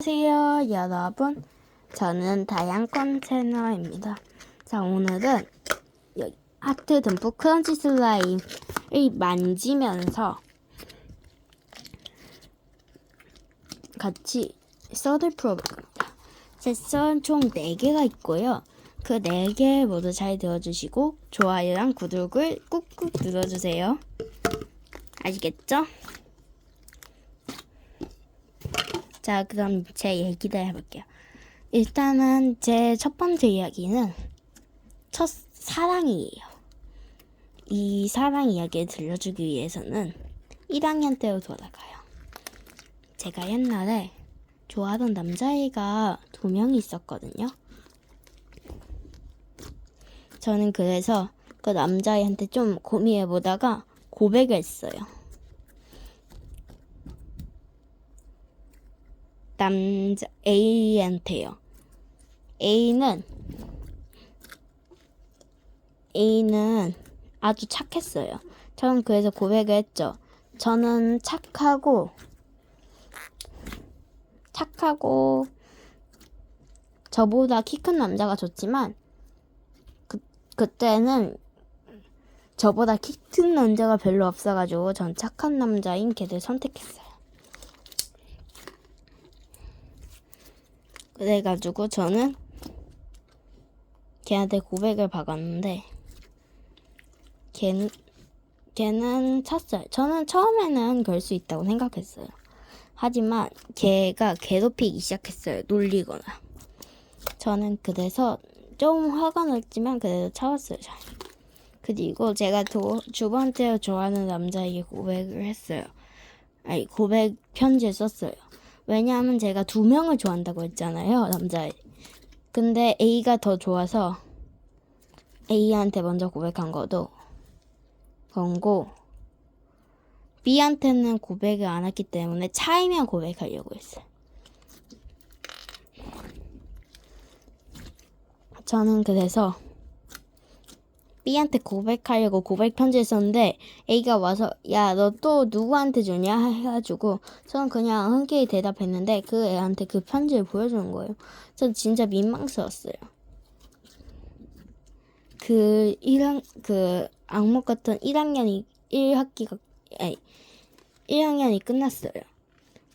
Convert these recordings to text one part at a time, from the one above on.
안녕하세요 여러분. 저는 다양권 채널입니다. 자 오늘은 하트 듬뿍 크런치 슬라임을 만지면서 같이 썰을 풀어볼 겁니다 제 썰 총 4개가 있고요. 그 4개 모두 잘 들어주시고 좋아요랑 구독을 꾹꾹 눌러주세요. 아시겠죠? 자, 그럼 제 얘기를 해볼게요. 일단은 제 첫 번째 이야기는 첫 사랑이에요. 이 사랑 이야기를 들려주기 위해서는 1학년 때로 돌아가요. 제가 옛날에 좋아하던 남자애가 두 명이 있었거든요. 저는 그래서 그 남자애한테 좀 고민해보다가 고백을 했어요. 남자 A한테요. A는 A는 아주 착했어요. 저는 그래서 고백을 했죠. 저는 착하고 착하고 저보다 키 큰 남자가 좋지만 그 그때는 저보다 키 큰 남자가 별로 없어가지고 전 착한 남자인 걔를 선택했어요. 그래가지고 저는 걔한테 고백을 박았는데 걔는 걔는 찼어요. 저는 처음에는 그럴 수 있다고 생각했어요. 하지만 걔가 괴롭히기 시작했어요. 놀리거나. 저는 그래서 좀 화가 났지만 그래도 참았어요. 잘. 그리고 제가 두, 두 번째로 좋아하는 남자에게 고백을 했어요. 아니 고백 편지를 썼어요. 왜냐하면 제가 두 명을 좋아한다고 했잖아요, 남자. 근데 A가 더 좋아서 A한테 먼저 고백한 거도 건고 B한테는 고백을 안 했기 때문에 차이면 고백하려고 했어요. 저는 그래서 B한테 고백하려고 고백 편지를 썼는데 A가 와서 야 너 또 누구한테 주냐 해가지고 저는 그냥 흔쾌히 대답했는데 그 애한테 그 편지를 보여주는 거예요. 저 진짜 민망스러웠어요. 그 1학 그 악몽 같은 1학년이 1학기가 아니 1학년이 끝났어요.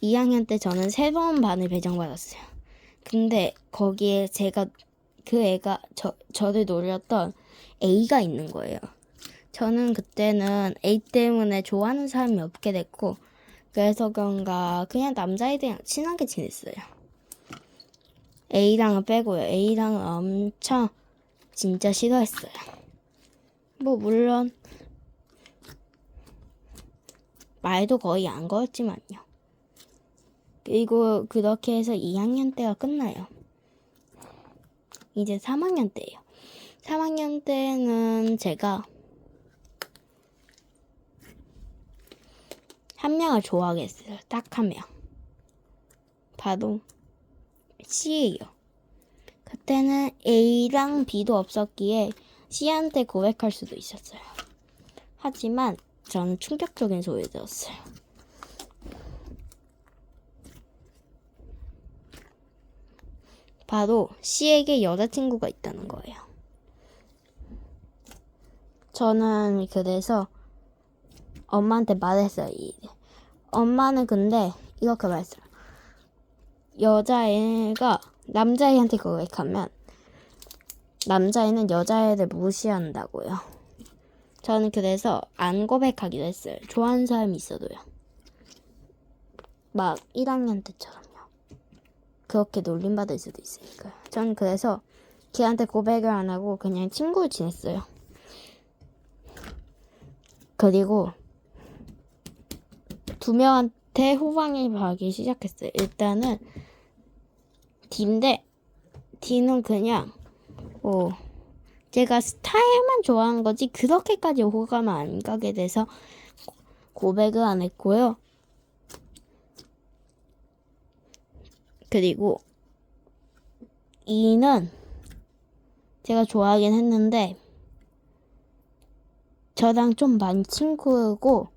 2학년 때 저는 새로운 반을 배정받았어요. 근데 거기에 제가 그 애가 저 저를 노렸던 A가 있는 거예요. 저는 그때는 A 때문에 좋아하는 사람이 없게 됐고, 그래서 그런가 그냥 남자애들이랑 친하게 지냈어요. A랑은 빼고요. A랑은 엄청 진짜 싫어했어요. 뭐 물론 말도 거의 안 걸었지만요. 그리고 그렇게 해서 2학년 때가 끝나요. 이제 3학년 때예요. 3학년 때는 제가 한 명을 좋아하게 했어요. 딱 한 명. 바로 C예요. 그때는 A랑 B도 없었기에 C한테 고백할 수도 있었어요. 하지만 저는 충격적인 소리를 들었어요. 바로 C에게 여자친구가 있다는 거예요. 저는 그래서 엄마한테 말했어요. 엄마는 근데 이렇게 말했어요. 여자애가 남자애한테 고백하면 남자애는 여자애를 무시한다고요. 저는 그래서 안 고백하기로 했어요. 좋아하는 사람이 있어도요. 막 1학년 때처럼요. 그렇게 놀림받을 수도 있으니까요. 전 그래서 걔한테 고백을 안 하고 그냥 친구를 지냈어요. 그리고 두 명한테 호방이 가기 시작했어요. 일단은 D인데 D는 그냥 뭐 제가 스타일만 좋아하는 거지 그렇게까지 호감은 안 가게 돼서 고백을 안 했고요. 그리고 E는 제가 좋아하긴 했는데 저랑 좀 많이 친구고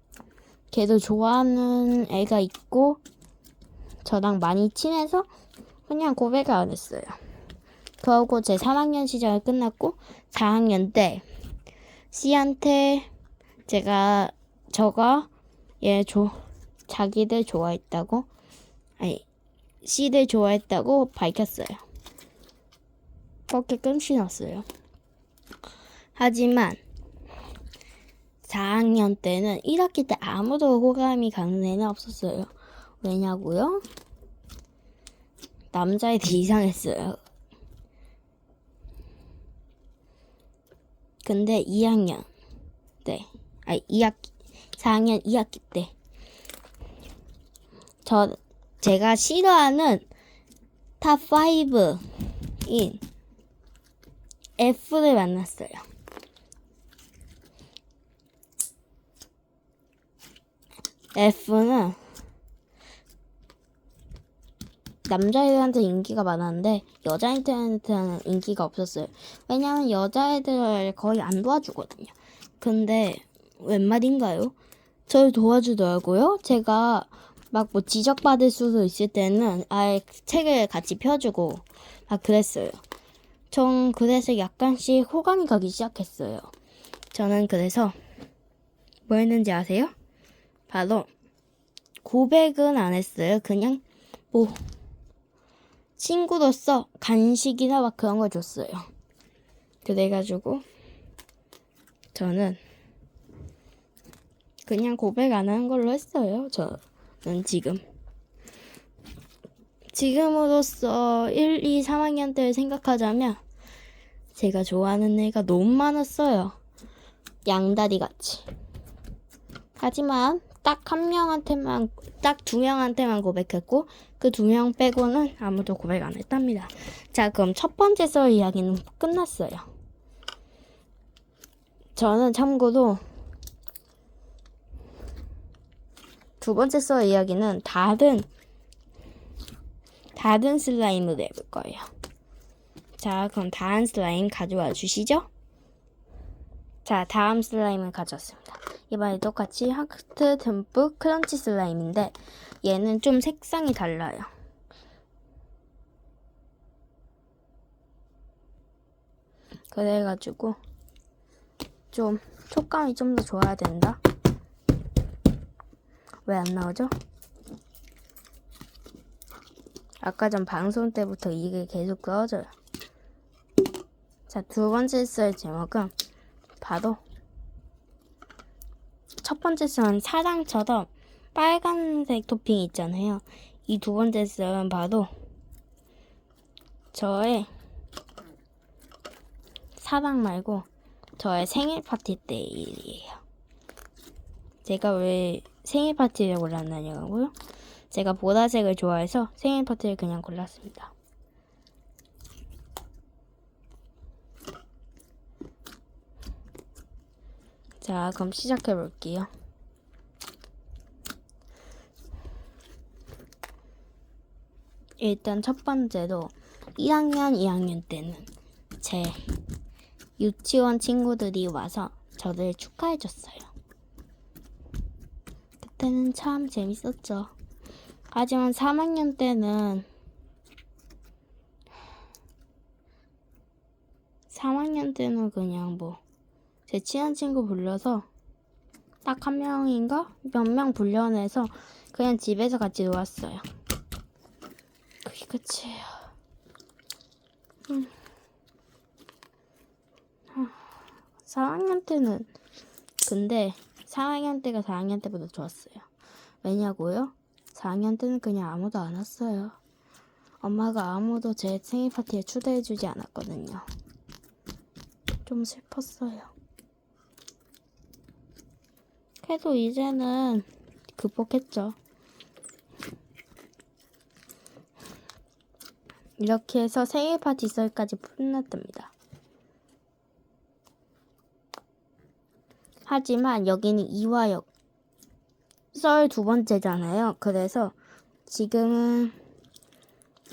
걔도 좋아하는 애가 있고 저랑 많이 친해서 그냥 고백을 안 했어요. 그러고 제 3학년 시절 끝났고 4학년 때 C한테 제가 저가 얘 조, 자기들 좋아했다고 아니 C들 좋아했다고 밝혔어요. 그렇게 끊시 났어요. 하지만 4학년 때는 1학기 때 아무도 호감이 가는 애는 없었어요. 왜냐고요? 남자애들 이상했어요. 근데 2학년 때, 아니 2학기, 4학년 2학기 때, 저 제가 싫어하는 탑 5인 F를 만났어요. F는 남자애들한테 인기가 많았는데 여자애들한테는 인기가 없었어요. 왜냐면 여자애들을 거의 안 도와주거든요. 근데 웬 말인가요? 저를 도와주더라고요. 제가 막 뭐 지적받을 수도 있을 때는 아예 책을 같이 펴주고 막 그랬어요. 전 그래서 약간씩 호감이 가기 시작했어요. 저는 그래서 뭐 했는지 아세요? 바로 고백은 안 했어요. 그냥 뭐 친구로서 간식이나 막 그런 걸 줬어요. 그래가지고 저는 그냥 고백 안 하는 걸로 했어요. 저는 지금. 지금으로서 1, 2, 3학년 때를 생각하자면 제가 좋아하는 애가 너무 많았어요. 양다리 같이. 하지만 딱 한 명한테만 딱 두 명한테만 고백했고 그 두 명 빼고는 아무도 고백 안 했답니다. 자, 그럼 첫 번째 썰 이야기는 끝났어요. 저는 참고로 두 번째 썰 이야기는 다른 다른 슬라임으로 해볼 거예요. 자, 그럼 다음 슬라임 가져와 주시죠. 자, 다음 슬라임을 가져왔습니다. 이번에 똑같이 하트 듬뿍 크런치 슬라임인데 얘는 좀 색상이 달라요. 그래가지고 좀 촉감이 좀 더 좋아야 된다. 왜 안 나오죠? 아까 전 방송 때부터 이게 계속 꺼져요. 자, 두 번째 썰 제목은 바로 첫 번째 썰은 사랑처럼 빨간색 토핑 있잖아요. 이 두 번째 썰은 바로 저의 사랑 말고 저의 생일 파티 때 일이에요. 제가 왜 생일 파티를 골랐냐고요? 제가 보라색을 좋아해서 생일 파티를 그냥 골랐습니다. 자, 그럼 시작해 볼게요. 일단 첫 번째로 1학년, 2학년 때는 제 유치원 친구들이 와서 저를 축하해 줬어요. 그때는 참 재밌었죠. 하지만 3학년 때는 3학년 때는 그냥 뭐 제 친한 친구 불러서 딱 한 명인가 몇 명 불려내서 그냥 집에서 같이 놀았어요. 그게 끝이에요. 음. 4학년 때는 근데 4학년 때가 4학년 때보다 좋았어요. 왜냐고요? 4학년 때는 그냥 아무도 안 왔어요. 엄마가 아무도 제 생일 파티에 초대해주지 않았거든요. 좀 슬펐어요. 그래도 이제는 극복했죠. 이렇게 해서 생일 파티 썰까지 끝났답니다. 하지만 여기는 이화역 썰 두 번째잖아요. 그래서 지금은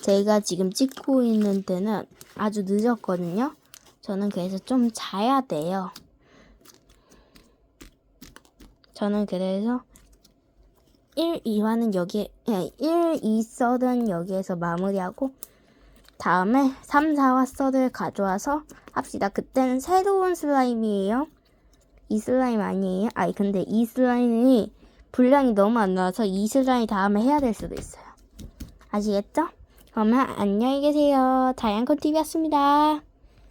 제가 지금 찍고 있는 때는 아주 늦었거든요. 저는 그래서 좀 자야 돼요. 저는 그래서 1, 2화는 여기, 예, 1, 2 서든 여기에서 마무리하고, 다음에 3, 4화 서드를 가져와서 합시다. 그때는 새로운 슬라임이에요. 이 슬라임 아니에요? 아니, 근데 이 슬라임이 분량이 너무 안 나와서 이 슬라임 다음에 해야 될 수도 있어요. 아시겠죠? 그러면 안녕히 계세요. 다양콘TV였습니다.